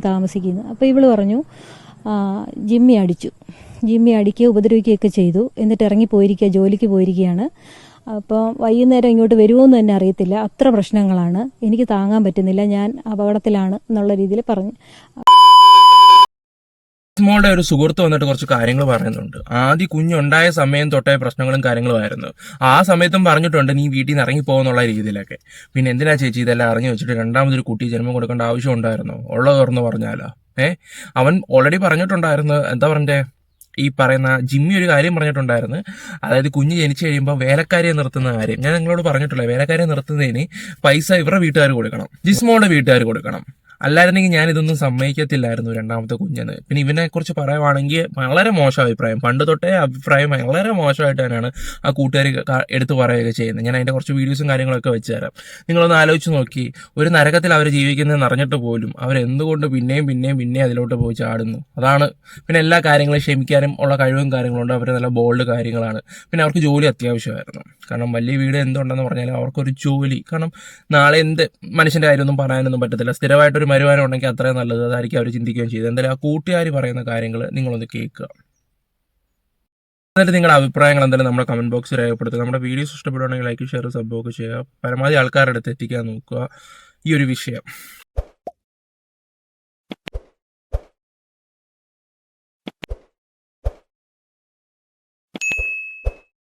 താമസിക്കുന്നത് അപ്പോൾ ഇവൾ പറഞ്ഞു ജിമ്മി അടിച്ചു. ജിമ്മി അടിക്കുക ഉപദ്രവിക്കുകയൊക്കെ ചെയ്തു. എന്നിട്ട് ഇറങ്ങി പോയിരിക്കുക ജോലിക്ക് പോയിരിക്കുകയാണ്. അപ്പോൾ വൈകുന്നേരം ഇങ്ങോട്ട് വരുമോ എന്ന് തന്നെ അറിയത്തില്ല. അത്ര പ്രശ്നങ്ങളാണ്. എനിക്ക് താങ്ങാൻ പറ്റുന്നില്ല. ഞാൻ അപകടത്തിലാണ് എന്നുള്ള രീതിയിൽ പറഞ്ഞു. മോളുടെ ഒരു സുഹൃത്ത് വന്നിട്ട് കുറച്ച് കാര്യങ്ങൾ പറയുന്നുണ്ട്. ആദ്യ കുഞ്ഞുണ്ടായ സമയം തൊട്ടേ പ്രശ്നങ്ങളും കാര്യങ്ങളും ആയിരുന്നു ആ സമയത്തും പറഞ്ഞിട്ടുണ്ട് നീ വീട്ടിൽ നിന്ന് ഇറങ്ങി പോകുന്നുള്ള രീതിയിലൊക്കെ. പിന്നെ എന്തിനാ ചേച്ചി ഇതെല്ലാം അറിഞ്ഞു വെച്ചിട്ട് രണ്ടാമതൊരു കുട്ടി ജന്മം കൊടുക്കേണ്ട ആവശ്യം ഉണ്ടായിരുന്നോ? ഉള്ള തുറന്ന് പറഞ്ഞാലോ? ഏ? അവൻ ഓൾറെഡി പറഞ്ഞിട്ടുണ്ടായിരുന്നു എന്താ പറഞ്ഞേ? ഈ പറയുന്ന ജിമ്മി ഒരു കാര്യം പറഞ്ഞിട്ടുണ്ടായിരുന്നു. അതായത് കുഞ്ഞ് ജനിച്ചു കഴിയുമ്പോൾ വേലക്കാരിയെ നിർത്തുന്ന കാര്യം. ഞാൻ നിങ്ങളോട് പറഞ്ഞിട്ടില്ല വേലക്കാരിയെ നിർത്തുന്നതിന് പൈസ ഇവരുടെ വീട്ടുകാർ കൊടുക്കണം. ജിസ്മോളുടെ വീട്ടുകാർ കൊടുക്കണം. അല്ലായിരുന്നെങ്കിൽ ഞാൻ ഇതൊന്നും സമ്മതിക്കത്തില്ലായിരുന്നു രണ്ടാമത്തെ കുഞ്ഞിന്. പിന്നെ ഇവനെ കുറിച്ച് പറയുവാണെങ്കിൽ വളരെ മോശം അഭിപ്രായം. പണ്ട് തൊട്ടേ അഭിപ്രായം വളരെ മോശമായിട്ട് തന്നെയാണ് ആ കൂട്ടുകാർ എടുത്തു പറയുകയൊക്കെ ചെയ്യുന്നത്. ഞാൻ അതിന്റെ കുറച്ച് വീഡിയോസും കാര്യങ്ങളൊക്കെ വെച്ച് തരാം. നിങ്ങളൊന്ന് ആലോചിച്ച് നോക്കി. ഒരു നരകത്തിൽ അവർ ജീവിക്കുന്നതെന്ന് അറിഞ്ഞിട്ട് പോലും അവരെന്തുകൊണ്ട് പിന്നെയും പിന്നെയും പിന്നെയും അതിലോട്ട് പോയി ചാടുന്നു? അതാണ് പിന്നെ എല്ലാ കാര്യങ്ങളും ക്ഷമിക്കാനും ഉള്ള കഴിവും കാര്യങ്ങളുണ്ട്. അവർ നല്ല ബോൾഡ് കാര്യങ്ങളാണ്. പിന്നെ അവർക്ക് ജോലി അത്യാവശ്യമായിരുന്നു. കാരണം വലിയ വീട് എന്തുണ്ടെന്ന് പറഞ്ഞാലും അവർക്കൊരു ജോലി. കാരണം നാളെ എന്ത് മനുഷ്യന്റെ കാര്യമൊന്നും പറയാനൊന്നും പറ്റത്തില്ല. സ്ഥിരമായിട്ടൊരു വരുമാനം ഉണ്ടെങ്കിൽ അത്രയും നല്ലത്. അതായിരിക്കും അവർ ചിന്തിക്കുകയും ചെയ്തത്. എന്തായാലും ആ കൂട്ടുകാർ പറയുന്ന കാര്യങ്ങൾ നിങ്ങളൊന്ന് കേൾക്കുക. എന്നിട്ട് നിങ്ങളുടെ അഭിപ്രായങ്ങൾ എന്തായാലും നമ്മുടെ കമന്റ് ബോക്സിൽ രേഖപ്പെടുത്തുക. നമ്മുടെ വീഡിയോസ് ഇഷ്ടപ്പെടുകയാണെങ്കിൽ ലൈക്ക് ഷെയർ സബ് ഒക്കെ ചെയ്യുക. പരമാവധി ആൾക്കാരുടെ അടുത്ത് എത്തിക്കാൻ നോക്കുക. ഈ ഒരു വിഷയം.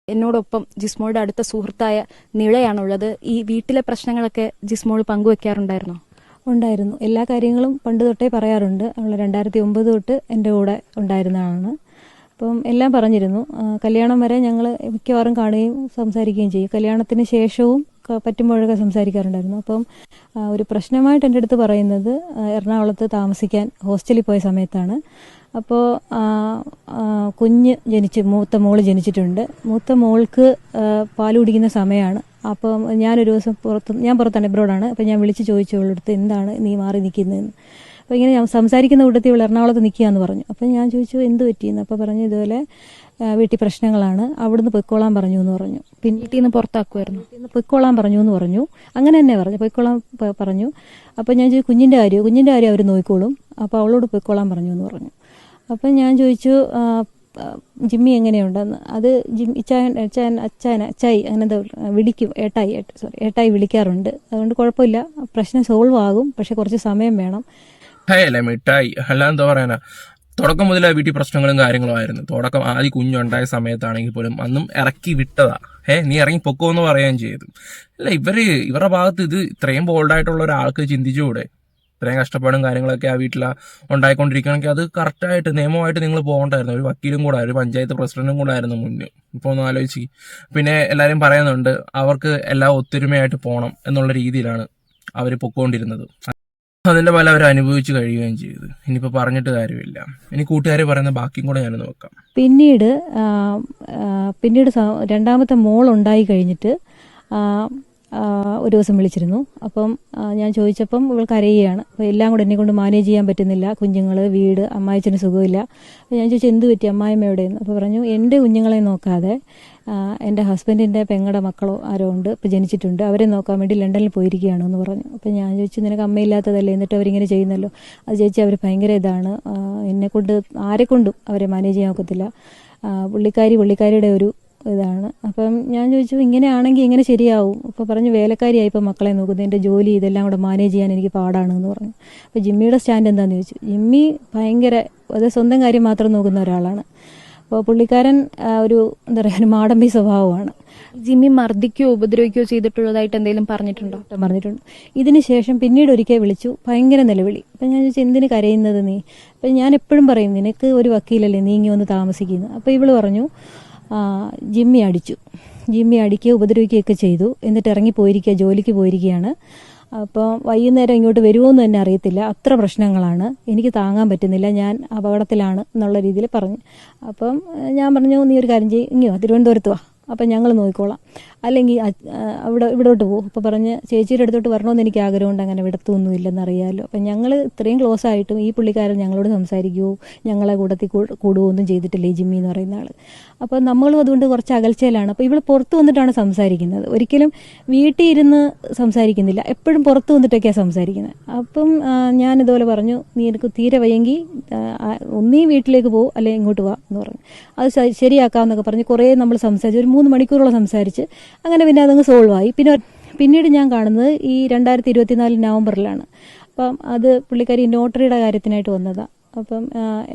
എന്നോടൊപ്പം ജിസ്മോളുടെ അടുത്ത സുഹൃത്തായ നിളയാണുള്ളത് ഈ വീട്ടിലെ പ്രശ്നങ്ങളൊക്കെ ജിസ്മോൾ പങ്കുവെക്കാറുണ്ടായിരുന്നോ? ഉണ്ടായിരുന്നു. എല്ലാ കാര്യങ്ങളും പണ്ട് തൊട്ടേ പറയാറുണ്ട്. അവൾ രണ്ടായിരത്തി ഒമ്പത് തൊട്ട് എന്റെ കൂടെ ഉണ്ടായിരുന്നതാണ് അപ്പം എല്ലാം പറഞ്ഞിരുന്നു. കല്യാണം വരെ ഞങ്ങൾ മിക്കവാറും കാണുകയും സംസാരിക്കുകയും ചെയ്യും. കല്യാണത്തിന് ശേഷവും പറ്റുമ്പോഴൊക്കെ സംസാരിക്കാറുണ്ടായിരുന്നു. അപ്പം ഒരു പ്രശ്നമായിട്ട് എന്റെ അടുത്ത് പറയുന്നത് എറണാകുളത്ത് താമസിക്കാൻ ഹോസ്റ്റലിൽ പോയ സമയത്താണ്. അപ്പോൾ കുഞ്ഞ് ജനിച്ച് മൂത്ത മോൾ ജനിച്ചിട്ടുണ്ട്. മൂത്ത മോൾക്ക് പാൽ കുടിക്കുന്ന സമയമാണ്. അപ്പം ഞാനൊരു ദിവസം പുറത്ത് ഞാൻ പുറത്താണ് എബ്രോഡാണ് അപ്പം ഞാൻ വിളിച്ച് ചോദിച്ചു എന്താണ് നീ മാറി നിൽക്കുന്നതെന്ന്? അപ്പോൾ ഇങ്ങനെ ഞാൻ സംസാരിക്കുന്ന കൂട്ടത്തിൽ ഇവൾ എറണാകുളത്ത് നിൽക്കുകയെന്ന് പറഞ്ഞു. അപ്പം ഞാൻ ചോദിച്ചു എന്ത് പറ്റിയെന്ന്? അപ്പോൾ പറഞ്ഞു ഇതുപോലെ വീട്ടിൽ പ്രശ്നങ്ങളാണ്. അവിടുന്ന് പൊയ്ക്കോളാൻ പറഞ്ഞു എന്ന് പറഞ്ഞു. പിന്നെ വീട്ടിൽ നിന്ന് പുറത്താക്കുമായിരുന്നു ഇന്ന് പൊയ്ക്കോളാൻ പറഞ്ഞു എന്ന് പറഞ്ഞു. അങ്ങനെ തന്നെ പറഞ്ഞു പൊയ്ക്കോളാൻ പറഞ്ഞു. അപ്പോൾ ഞാൻ ചോദിച്ചു കുഞ്ഞിന്റെ കാര്യം? കുഞ്ഞിന്റെ കാര്യം അവർ നോക്കിക്കോളും. അപ്പോൾ അവളോട് പൊയ്ക്കോളാൻ പറഞ്ഞു എന്ന് പറഞ്ഞു. അപ്പം ഞാൻ ചോദിച്ചു ജിമ്മി എങ്ങനെയുണ്ടെന്ന് അത് ജിം ചായ അച്ചായൻ അച്ചായൻ അച്ചായി അങ്ങനെ വിളിക്കും ഏട്ടായി സോറി ഏട്ടായി വിളിക്കാറുണ്ട്. അതുകൊണ്ട് കുഴപ്പമില്ല. പ്രശ്നം സോൾവ് ആകും പക്ഷെ കുറച്ച് സമയം വേണം. അല്ലേ മിഠായി? അല്ല എന്താ പറയാനാ? തുടക്കം മുതൽ ആ വീട്ടിൽ പ്രശ്നങ്ങളും കാര്യങ്ങളും ആയിരുന്നു. തുടക്കം ആദ്യം കുഞ്ഞുണ്ടായ സമയത്താണെങ്കിൽ പോലും അന്നും ഇറക്കി വിട്ടതാ. ഏ നീ ഇറങ്ങി പൊക്കോ എന്ന് പറയുകയും ചെയ്തു. അല്ല ഇവർ ഇവരുടെ ഭാഗത്ത് ഇത് ഇത്രയും ബോൾഡായിട്ടുള്ള ഒരാൾക്ക് ചിന്തിച്ചുകൂടെ? ഇത്രയും കഷ്ടപ്പാടും കാര്യങ്ങളൊക്കെ ആ വീട്ടിൽ ഉണ്ടായിക്കൊണ്ടിരിക്കണമെങ്കിൽ അത് കറക്റ്റായിട്ട് നിയമമായിട്ട് നിങ്ങൾ പോകണ്ടായിരുന്നു. ഒരു വക്കീലും കൂടെ ഒരു പഞ്ചായത്ത് പ്രസിഡന്റും കൂടെ ആയിരുന്നു മുന്നേ ഇപ്പോൾ ഒന്ന് ആലോചിച്ച് പിന്നെ എല്ലാവരും പറയുന്നുണ്ട് അവർക്ക് എല്ലാം ഒത്തൊരുമയായിട്ട് പോകണം എന്നുള്ള രീതിയിലാണ് അവർ പൊക്കോണ്ടിരുന്നത്. അതിന്റെ ഫലം അവർ അനുഭവിച്ചു കഴിയുകയും ചെയ്തു. ഇനിയിപ്പോൾ പറഞ്ഞിട്ട് കാര്യമില്ല. ഇനി കൂട്ടുകാർ പറയുന്ന ബാക്കിയും കൂടെ ഞാനൊന്ന് നോക്കാം പിന്നീട് പിന്നീട് രണ്ടാമത്തെ മോൾ ഉണ്ടായി കഴിഞ്ഞിട്ട് ഒരു ദിവസം വിളിച്ചിരുന്നു. അപ്പം ഞാൻ ചോദിച്ചപ്പം ഇവൾ കരയുകയാണ്. അപ്പോൾ എല്ലാം കൂടെ എന്നെ കൊണ്ട് മാനേജ് ചെയ്യാൻ പറ്റുന്നില്ല. കുഞ്ഞുങ്ങൾ വീട് അമ്മായച്ചന് സുഖമില്ല. അപ്പോൾ ഞാൻ ചോദിച്ചു എന്ത് പറ്റി? അമ്മായിമ്മ എവിടെയെന്ന്? അപ്പോൾ പറഞ്ഞു എന്റെ കുഞ്ഞുങ്ങളെ നോക്കാതെ എന്റെ ഹസ്ബൻഡിന്റെ പെങ്ങളുടെ മക്കളോ ആരോ ഉണ്ട്. ഇപ്പോൾ ജനിച്ചിട്ടുണ്ട്. അവരെ നോക്കാൻ വേണ്ടി ലണ്ടനിൽ പോയിരിക്കുകയാണ് എന്ന് പറഞ്ഞു. അപ്പോൾ ഞാൻ ചോദിച്ചു നിനക്ക് അമ്മയില്ലാത്തതല്ലേ? എന്നിട്ട് അവരിങ്ങനെ ചെയ്യുന്നല്ലോ? അത് ചേച്ചി അവർ ഭയങ്കര ഇതാണ്. എന്നെക്കൊണ്ട് ആരെക്കൊണ്ടും കൊണ്ട് അവരെ മാനേജ് ചെയ്യാൻ ഒക്കത്തില്ല. പുള്ളിക്കാരി പുള്ളിക്കാരിയുടെ ഒരു ഇതാണ്. അപ്പം ഞാൻ ചോദിച്ചു ഇങ്ങനെയാണെങ്കിൽ ഇങ്ങനെ ശരിയാവും. അപ്പോൾ പറഞ്ഞു വേലക്കാരിയായി ഇപ്പോൾ മക്കളെ നോക്കുന്നത് എന്റെ ജോലി ഇതെല്ലാം കൂടെ മാനേജ് ചെയ്യാൻ എനിക്ക് പാടാണ് എന്ന് പറഞ്ഞു. അപ്പോൾ ജിമ്മിയുടെ സ്റ്റാൻഡ് എന്താണെന്ന് ചോദിച്ചു. ജിമ്മി ഭയങ്കര അത് സ്വന്തം കാര്യം മാത്രം നോക്കുന്ന ഒരാളാണ്. അപ്പോൾ പുള്ളിക്കാരൻ ഒരു എന്താ പറയുക ഒരു മാടമ്പി സ്വഭാവമാണ്. ജിമ്മി മർദ്ദിക്കുകയോ ഉപദ്രവിക്കുകയോ ചെയ്തിട്ടുള്ളതായിട്ട് എന്തെങ്കിലും പറഞ്ഞിട്ടുണ്ടോ? പറഞ്ഞിട്ടുണ്ട്. ഇതിന് ശേഷം പിന്നീട് ഒരിക്കൽ വിളിച്ചു. ഭയങ്കര നിലവിളി. അപ്പം ഞാൻ ചോദിച്ചു എന്തിന് കരയുന്നത് നീ? അപ്പം ഞാൻ എപ്പോഴും പറയും നിനക്ക് ഒരു വക്കീലല്ലേ നീ ഇങ്ങനെ ഒന്ന് താമസിക്കുന്നു. അപ്പോൾ ഇവൾ പറഞ്ഞു "ആ, ജിമ്മി അടിച്ചു. ജിമ്മി അടിക്കുക ഉപദ്രവിക്കുകയൊക്കെ ചെയ്തു. എന്നിട്ട് ഇറങ്ങി പോയിരിക്കുക ജോലിക്ക് പോയിരിക്കുകയാണ്. അപ്പോൾ വൈകുന്നേരം ഇങ്ങോട്ട് വരുമോ എന്ന് തന്നെ അറിയത്തില്ല. അത്ര പ്രശ്നങ്ങളാണ്. എനിക്ക് താങ്ങാൻ പറ്റുന്നില്ല. ഞാൻ അപകടത്തിലാണ് എന്നുള്ള രീതിയിൽ പറഞ്ഞു. അപ്പം ഞാൻ പറഞ്ഞു നീ ഒരു കാര്യം ചെയ്യും. ഇങ്ങോ തിരുവനന്തപുരത്ത് വാ. അപ്പം ഞങ്ങൾ നോക്കിക്കോളാം. അല്ലെങ്കിൽ അവിടെ ഇവിടോട്ട് പോകും. അപ്പോൾ പറഞ്ഞ് ചേച്ചിയുടെ അടുത്തോട്ട് വരണമെന്ന് എനിക്ക് ആഗ്രഹമുണ്ട്. അങ്ങനെ വിടത്തൊന്നും ഇല്ലെന്നറിയാമല്ലോ അപ്പം ഞങ്ങൾ ഇത്രയും ക്ലോസ് ആയിട്ടും ഈ പുള്ളിക്കാരൻ ഞങ്ങളോട് സംസാരിക്കുമോ ഞങ്ങളെ കൂടത്തിൽ കൂടുകയോ ഒന്നും ചെയ്തിട്ടില്ല ജിമ്മി എന്ന് പറയുന്ന ആൾ അപ്പോൾ നമ്മളും അതുകൊണ്ട് കുറച്ച് അകൽച്ചയിലാണ്. അപ്പോൾ ഇവിടെ പുറത്ത് വന്നിട്ടാണ് സംസാരിക്കുന്നത്. ഒരിക്കലും വീട്ടിൽ ഇരുന്ന് സംസാരിക്കുന്നില്ല. എപ്പോഴും പുറത്ത് വന്നിട്ടൊക്കെയാണ് സംസാരിക്കുന്നത് അപ്പം ഞാൻ ഇതുപോലെ പറഞ്ഞു നീ എനിക്ക് തീരെ വയ്യെങ്കിൽ ഒന്നീ വീട്ടിലേക്ക് പോകും അല്ലെങ്കിൽ ഇങ്ങോട്ട് വാ എന്ന് പറഞ്ഞു. അത് ശരിയാക്കാമെന്നൊക്കെ പറഞ്ഞ് കുറേ നമ്മൾ സംസാരിച്ച് ഒരു മൂന്ന് മണിക്കൂറോളം സംസാരിച്ച് അങ്ങനെ പിന്നെ അതങ്ങ് സോൾവ് ആയി പിന്നെ പിന്നീട് ഞാൻ കാണുന്നത് ഈ രണ്ടായിരത്തി ഇരുപത്തിനാല് നവംബറിലാണ്. അപ്പം അത് പുള്ളിക്കാരി നോട്ടറിയുടെ കാര്യത്തിനായിട്ട് വന്നതാണ് അപ്പം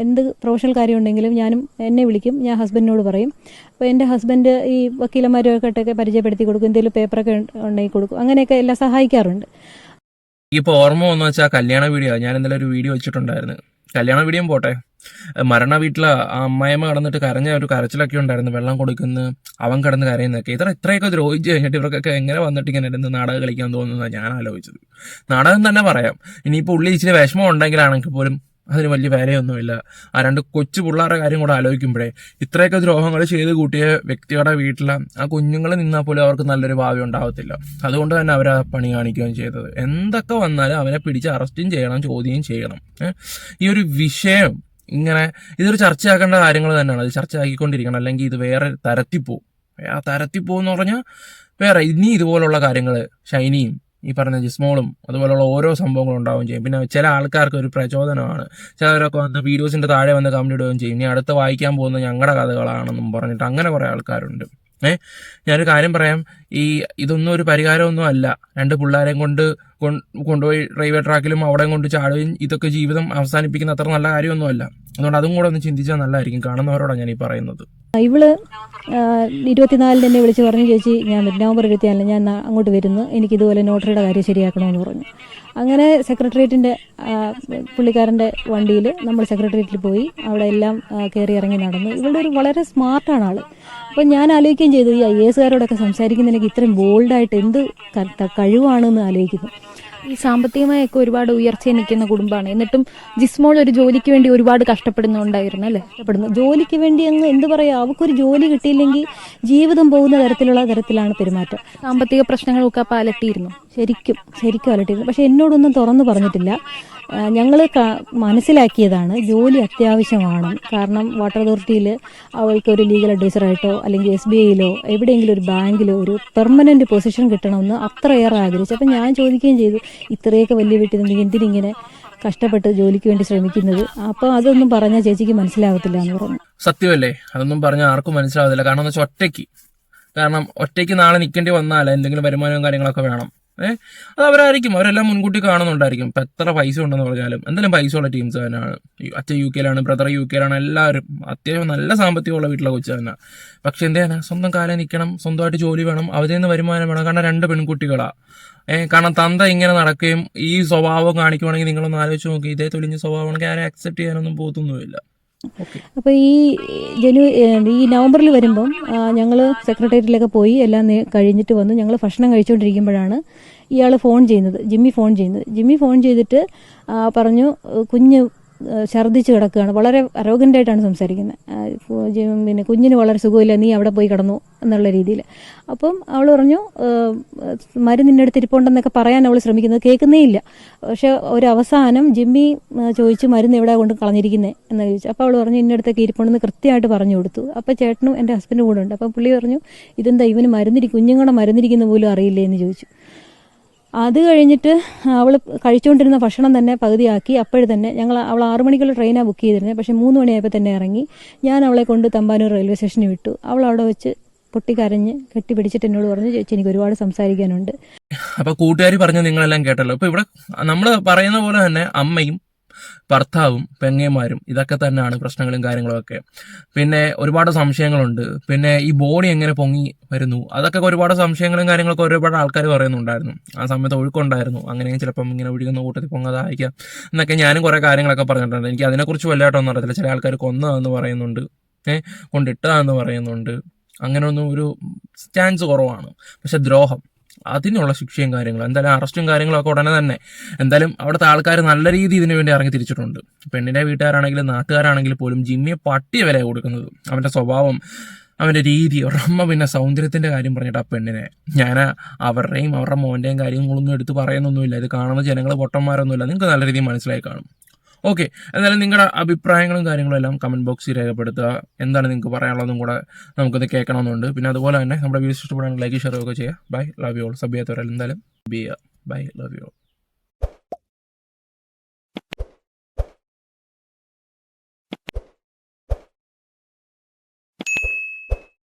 എന്ത് പ്രൊഫഷണൽ കാര്യം ഉണ്ടെങ്കിലും ഞാനും എന്നെ വിളിക്കും ഞാൻ ഹസ്ബൻഡിനോട് പറയും. അപ്പോൾ എന്റെ ഹസ്ബൻഡ് ഈ വക്കീലന്മാരൊക്കെ പരിചയപ്പെടുത്തി കൊടുക്കും എന്തെങ്കിലും പേപ്പറൊക്കെ ഉണ്ടെങ്കിൽ കൊടുക്കും. അങ്ങനെയൊക്കെ എല്ലാം സഹായിക്കാറുണ്ട്. ഇപ്പോൾ ഓർമ്മ വന്നു വെച്ചാൽ കല്യാണ വീഡിയോ ഞാൻ ഇന്നലെ ഒരു വീഡിയോ വെച്ചിട്ടുണ്ടായിരുന്നു. കല്യാണ വീഡിയോ പോട്ടെ. മരണ വീട്ടിലെ ആ അമ്മായിമ്മ കടന്നിട്ട് കരഞ്ഞ ഒരു കരച്ചിലൊക്കെ ഉണ്ടായിരുന്നു. വെള്ളം കൊടുക്കുന്ന അവൻ കടന്ന് കരയുന്നൊക്കെ ഇത്ര ഇത്രയൊക്കെ ദ്രോഹിച്ച് കഴിഞ്ഞിട്ട് ഇവർക്കൊക്കെ എങ്ങനെ വന്നിട്ട് ഇങ്ങനെ ഇരുന്ന് നാടകം കളിക്കാൻ തോന്നുന്നതാണ് ഞാൻ ആലോചിച്ചത്. നാടകം തന്നെ പറയാം. ഇനിയിപ്പോൾ ഉള്ളി ഇച്ചിരി വിഷമം ഉണ്ടെങ്കിലാണെങ്കിൽ പോലും അതിന് വലിയ വിലയൊന്നുമില്ല. ആ രണ്ട് കൊച്ചു പിള്ളേരുടെ കാര്യം കൂടെ ആലോചിക്കുമ്പോഴേ ഇത്രയൊക്കെ ദ്രോഹങ്ങൾ ചെയ്ത് കൂട്ടിയ വ്യക്തിയുടെ വീട്ടിലെ ആ കുഞ്ഞുങ്ങൾ നിന്നാൽ പോലും അവർക്ക് നല്ലൊരു ഭാവി ഉണ്ടാവത്തില്ല. അതുകൊണ്ട് തന്നെ അവർ ആ പണി കാണിക്കുകയും ചെയ്തത്. എന്തൊക്കെ വന്നാലും അവനെ പിടിച്ച് അറസ്റ്റും ചെയ്യണം ചോദ്യം ചെയ്യണം. ഈ ഒരു വിഷയം ഇങ്ങനെ ഇതൊരു ചർച്ചയാക്കേണ്ട കാര്യങ്ങൾ തന്നെയാണ്. അത് ചർച്ചയാക്കിക്കൊണ്ടിരിക്കണം. അല്ലെങ്കിൽ ഇത് വേറെ തരത്തിൽ പോവും ആ തരത്തിൽ പോകുമെന്ന് പറഞ്ഞാൽ വേറെ ഇനി ഇതുപോലുള്ള കാര്യങ്ങൾ ഷൈനിയും ഈ പറഞ്ഞ ജിസ്മോളും അതുപോലുള്ള ഓരോ സംഭവങ്ങളും ഉണ്ടാവുകയും ചെയ്യും. പിന്നെ ചില ആൾക്കാർക്ക് ഒരു പ്രചോദനമാണ്. ചിലരൊക്കെ വന്ന് വീഡിയോസിന്റെ താഴെ വന്ന് കമന്റ് ഇടുകയും ചെയ്യും. ഇനി അടുത്ത് വായിക്കാൻ പോകുന്നത് ഞങ്ങളുടെ കഥകളാണെന്നും പറഞ്ഞിട്ട് അങ്ങനെ കുറേ ആൾക്കാരുണ്ട്. ഏഹ് ഞാനൊരു കാര്യം പറയാം. ഈ ഇതൊന്നും ഒരു പരിഹാരമൊന്നും അല്ല. രണ്ട് പിള്ളേരെയും കൊണ്ട് കൊണ്ടുപോയി റെയിൽവേ ട്രാക്കിലും അവിടെയും കൊണ്ട് ചാടുകയും ഇതൊക്കെ ജീവിതം അവസാനിപ്പിക്കുന്ന അത്ര നല്ല കാര്യമൊന്നുമല്ല അതുകൊണ്ട് അതും കൂടെ ഒന്ന് ചിന്തിച്ചാൽ നല്ലതായിരിക്കും. കാണുന്നവരോടാണ് ഞാൻ ഈ പറയുന്നത് ഇവൾ ഇരുപത്തിനാലിന് എന്നെ വിളിച്ച് പറഞ്ഞു ചേച്ചി ഞാൻ നവംബർ ഇരുപത്തിനാലിന് ഞാൻ അങ്ങോട്ട് വരുന്നു. എനിക്ക് ഇതുപോലെ നോട്ടറിയുടെ കാര്യം ശരിയാക്കണമെന്ന് പറഞ്ഞു. അങ്ങനെ സെക്രട്ടേറിയറ്റിന്റെ പുള്ളിക്കാരന്റെ വണ്ടിയിൽ നമ്മൾ സെക്രട്ടേറിയറ്റിൽ പോയി. അവിടെ എല്ലാം കയറി ഇറങ്ങി നടന്നു. ഇവളുടെ ഒരു വളരെ സ്മാർട്ടാണ് ആൾ. അപ്പം ഞാൻ ആലോചിക്കുകയും ചെയ്തു ഈ ഐ എസ് കാരോടൊക്കെ ഇത്രയും ബോൾഡായിട്ട് എന്ത് കഴിവാണെന്ന് ആലോചിക്കുന്നു. ഈ സാമ്പത്തികമായൊക്കെ ഒരുപാട് ഉയർച്ച നിൽക്കുന്ന കുടുംബമാണ്. എന്നിട്ടും ജിസ്മോൾ ഒരു ജോലിക്ക് വേണ്ടി ഒരുപാട് കഷ്ടപ്പെടുന്നുണ്ടായിരുന്നു അല്ലേ? കഷ്ടപ്പെടുന്നു. ജോലിക്ക് വേണ്ടി അങ്ങ് എന്ത് പറയാ? അവക്കൊരു ജോലി കിട്ടിയില്ലെങ്കിൽ ജീവിതം പോകുന്ന തരത്തിലുള്ള തരത്തിലാണ് പെരുമാറ്റം. സാമ്പത്തിക പ്രശ്നങ്ങളൊക്കെ അപ്പൊ അലട്ടിയിരുന്നു ശരിക്കും ശരിക്കും അലട്ടിയിരുന്നു പക്ഷെ എന്നോടൊന്നും തുറന്നു പറഞ്ഞിട്ടില്ല. ഞങ്ങൾ മനസ്സിലാക്കിയതാണ് ജോലി അത്യാവശ്യമാണ്. കാരണം വാട്ടർ അതോറിറ്റിയിൽ അവൾക്ക് ഒരു ലീഗൽ അഡ്വൈസറായിട്ടോ അല്ലെങ്കിൽ എസ് ബി ഐയിലോ എവിടെയെങ്കിലും ഒരു ബാങ്കിലോ ഒരു പെർമനന്റ് പൊസിഷൻ കിട്ടണമെന്ന് അത്രയേറെ ആഗ്രഹിച്ചു. അപ്പം ഞാൻ ചോദിക്കുകയും ചെയ്തു ഇത്രയൊക്കെ വലിയ വീട്ടിൽ എന്തിനിങ്ങനെ കഷ്ടപ്പെട്ട് ജോലിക്ക് വേണ്ടി ശ്രമിക്കുന്നത്? അപ്പോൾ അതൊന്നും പറഞ്ഞാൽ ചേച്ചിക്ക് മനസ്സിലാവത്തില്ല എന്ന് പറഞ്ഞു. സത്യമല്ലേ? അതൊന്നും പറഞ്ഞാൽ ആർക്കും മനസ്സിലാവത്തില്ല. കാരണം ഒറ്റയ്ക്ക്. കാരണം ഒറ്റയ്ക്ക് നാളെ നിൽക്കേണ്ടി വന്നാൽ എന്തെങ്കിലും വരുമാനവും കാര്യങ്ങളൊക്കെ വേണം. ഏഹ് അത് അവരായിരിക്കും. അവരെല്ലാം മുൻകൂട്ടി കാണുന്നുണ്ടായിരിക്കും. ഇപ്പം എത്ര പൈസ ഉണ്ടെന്ന് പറഞ്ഞാലും എന്തായാലും പൈസ ഉള്ള ടീംസ് തന്നെയാണ് അച്ഛൻ യു കെയിലാണ് ബ്രദർ യു കെയിലാണ് എല്ലാവരും അത്യാവശ്യം നല്ല സാമ്പത്തികമുള്ള വീട്ടിലെ കൊച്ചു തന്നെ. പക്ഷെ എന്ത് ചെയ്യാനാ? സ്വന്തം കാലം നിൽക്കണം സ്വന്തമായിട്ട് ജോലി വേണം അവരിൽ നിന്ന് വരുമാനം വേണം. കാരണം രണ്ട് പെൺകുട്ടികളാ. ഏഹ് കാരണം തന്ത ഇങ്ങനെ നടക്കുകയും ഈ സ്വഭാവം കാണിക്കുവാണെങ്കിൽ നിങ്ങളൊന്ന് ആലോചിച്ച് നോക്കി. ഇതേ തൊലിഞ്ഞ സ്വഭാവമാണെങ്കിൽ ആരെ അക്സെപ്റ്റ് ചെയ്യാനൊന്നും പോത്തൊന്നുമില്ല അപ്പൊ അപ്പോൾ ഈ ജനുവരി ഈ നവംബറിൽ വരുമ്പം ഞങ്ങൾ സെക്രട്ടേറിയറ്റിലൊക്കെ പോയി എല്ലാം കഴിഞ്ഞിട്ട് വന്ന് ഞങ്ങൾ ഭക്ഷണം കഴിച്ചുകൊണ്ടിരിക്കുമ്പോഴാണ് ഇയാൾ ഫോൺ ചെയ്യുന്നത് ജിമ്മി ഫോൺ ചെയ്യുന്നത്. ജിമ്മി ഫോൺ ചെയ്തിട്ട് പറഞ്ഞു "ഏഹ് കുഞ്ഞ് ഛർദ്ദിച്ച് കിടക്കുകയാണ്. വളരെ അരോഗന്റായിട്ടാണ് സംസാരിക്കുന്നത്. പിന്നെ കുഞ്ഞിന് വളരെ സുഖമില്ല നീ അവിടെ പോയി കിടന്നു എന്നുള്ള രീതിയിൽ. അപ്പം അവൾ പറഞ്ഞു മരി മരുന്ന് നിന്റെ അടുത്ത് ഇരിപ്പുണ്ടെന്നൊക്കെ പറയാൻ അവൾ ശ്രമിക്കുന്നത് കേൾക്കുന്നേ ഇല്ല പക്ഷെ ഒരു അവസാനം ജിമ്മി ചോദിച്ചു മരുന്ന് എവിടെ കൊണ്ട് കളഞ്ഞിരിക്കുന്നത് എന്ന് ചോദിച്ചു. അപ്പോൾ അവൾ പറഞ്ഞു ഇന്ന അടുത്തൊക്കെ ഇരിപ്പുണ്ടെന്ന് കൃത്യമായിട്ട് പറഞ്ഞു കൊടുത്തു. അപ്പോൾ ചേട്ടനും എന്റെ ഹസ്ബൻഡും കൂടെ ഉണ്ട്. അപ്പോൾ പുള്ളി പറഞ്ഞു ഇതെന്താ ഇവന് മരുന്നിരിക്കും കുഞ്ഞുങ്ങളുടെ മരുന്നിരിക്കുന്ന പോലും അറിയില്ലേ? എന്ന് ചോദിച്ചു. അത് കഴിഞ്ഞിട്ട് അവൾ കഴിച്ചുകൊണ്ടിരുന്ന ഭക്ഷണം തന്നെ പകുതിയാക്കി അപ്പോഴും തന്നെ ഞങ്ങൾ അവൾ ആറു മണിക്കുള്ള ട്രെയിനാണ് ബുക്ക് ചെയ്തിരുന്നത് പക്ഷേ മൂന്ന് മണിയായപ്പോൾ തന്നെ ഇറങ്ങി. ഞാൻ അവളെ കൊണ്ട് തമ്പാനൂർ റെയിൽവേ സ്റ്റേഷനിൽ വിട്ടു. അവൾ അവിടെ വെച്ച് പൊട്ടി പൊട്ടിക്കരഞ്ഞ് കെട്ടിപ്പിടിച്ചിട്ട് എന്നോട് പറഞ്ഞു ചേച്ചി എനിക്ക് ഒരുപാട് സംസാരിക്കാനുണ്ട്. അപ്പൊ കൂട്ടുകാരി പറഞ്ഞു നിങ്ങളെല്ലാം കേട്ടല്ലോ. ഇപ്പൊ ഇവിടെ നമ്മൾ പറയുന്ന പോലെ തന്നെ അമ്മയും ഭർത്താവും പെങ്ങന്മാരും ഇതൊക്കെ തന്നെയാണ് പ്രശ്നങ്ങളും കാര്യങ്ങളും ഒക്കെ പിന്നെ ഒരുപാട് സംശയങ്ങളുണ്ട്. പിന്നെ ഈ ബോഡി എങ്ങനെ പൊങ്ങി വരുന്നു? അതൊക്കെ ഒരുപാട് സംശയങ്ങളും കാര്യങ്ങളൊക്കെ ഒരുപാട് ആൾക്കാർ പറയുന്നുണ്ടായിരുന്നു. ആ സമയത്ത് ഒഴുക്കുണ്ടായിരുന്നു. അങ്ങനെ ചിലപ്പം ഇങ്ങനെ ഒഴുകുന്ന കൂട്ടത്തിൽ പൊങ്ങാതായിരിക്കാം എന്നൊക്കെ ഞാനും കുറെ കാര്യങ്ങളൊക്കെ പറഞ്ഞിട്ടുണ്ട്. എനിക്ക് അതിനെക്കുറിച്ച് വലുതായിട്ടൊന്നും അറിയത്തില്ല. ചില ആൾക്കാർ കൊന്നതെന്ന് പറയുന്നുണ്ട്. ഏഹ് കൊണ്ടിട്ടതെന്ന് പറയുന്നുണ്ട്. അങ്ങനെയൊന്നും ഒരു ചാൻസ് കുറവാണ്. പക്ഷെ ദ്രോഹം. അതിനുള്ള ശിക്ഷയും കാര്യങ്ങളും എന്തായാലും അറസ്റ്റും കാര്യങ്ങളൊക്കെ ഉടനെ തന്നെ. എന്തായാലും അവിടുത്തെ ആൾക്കാർ നല്ല രീതി ഇതിനു വേണ്ടി ഇറങ്ങി തിരിച്ചിട്ടുണ്ട്. പെണ്ണിന്റെ വീട്ടുകാരാണെങ്കിലും നാട്ടുകാരാണെങ്കിലും പോലും ജിമ്മിയെ പട്ടിയ വില കൊടുക്കുന്നത് അവന്റെ സ്വഭാവം അവന്റെ രീതി അവരുടെ പിന്നെ സൗന്ദര്യത്തിന്റെ കാര്യം പറഞ്ഞിട്ട് ആ പെണ്ണിനെ. ഞാൻ അവരുടെയും അവരുടെ മോന്റെയും കാര്യങ്ങളൊന്നും എടുത്ത് പറയുന്നൊന്നുമില്ല. ഇത് കാണുന്ന ജനങ്ങൾ പൊട്ടന്മാരൊന്നുമില്ല. നിങ്ങൾക്ക് നല്ല രീതിയിൽ മനസ്സിലായി കാണും. ഓക്കെ എന്നാലും നിങ്ങളുടെ അഭിപ്രായങ്ങളും കാര്യങ്ങളും എല്ലാം കമന്റ് ബോക്സിൽ രേഖപ്പെടുത്തുക. എന്താണ് നിങ്ങൾക്ക് പറയാനുള്ളതും കൂടെ നമുക്കത് കേൾക്കണമെന്നുണ്ട്. പിന്നെ അതുപോലെ തന്നെ നമ്മുടെ വീഡിയോസ് ഇഷ്ടപ്പെടാൻ ലൈക്ക് ഷെയർ ഒക്കെ ചെയ്യുക. ബൈ ലവ് യു ഓൾ സഭ്യത്തോടെ എന്തായാലും B bye love you all